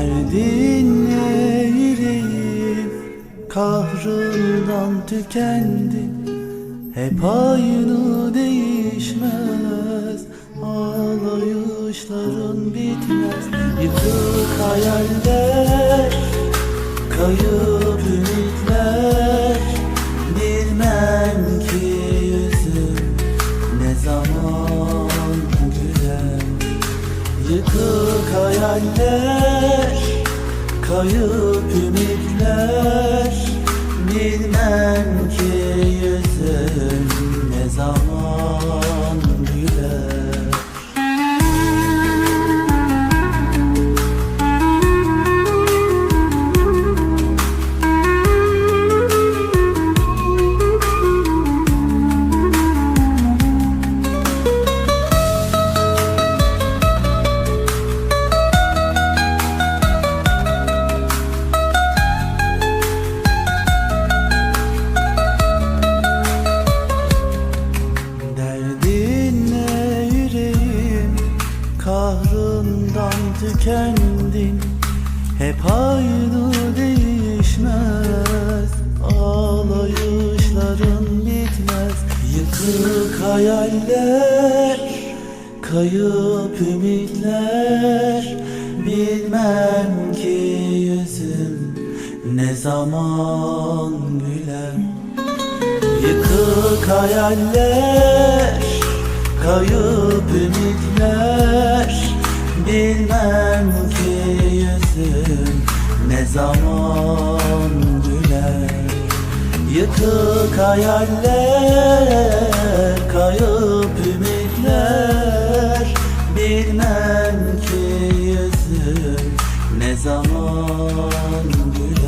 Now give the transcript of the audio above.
Derdin ne yüreğim Kahrından tükendim Hep aynı değişmez. Ağlayışların bitmez. Yıkık hayaller Kayıp ümitler. Bilmem ki yüzüm ne zaman Tükendim Hep aynı değişmez. Ağlayışların bitmez. Yıkık hayaller Kayıp ümitler. Bilmem ki yüzüm Ne zaman güler. Yıkık hayaller Kayıp ümitler. Bilmem zaman güler Yıkık hayaller Kayıp ümitler. Bilmem ki yüzüm Ne zaman güler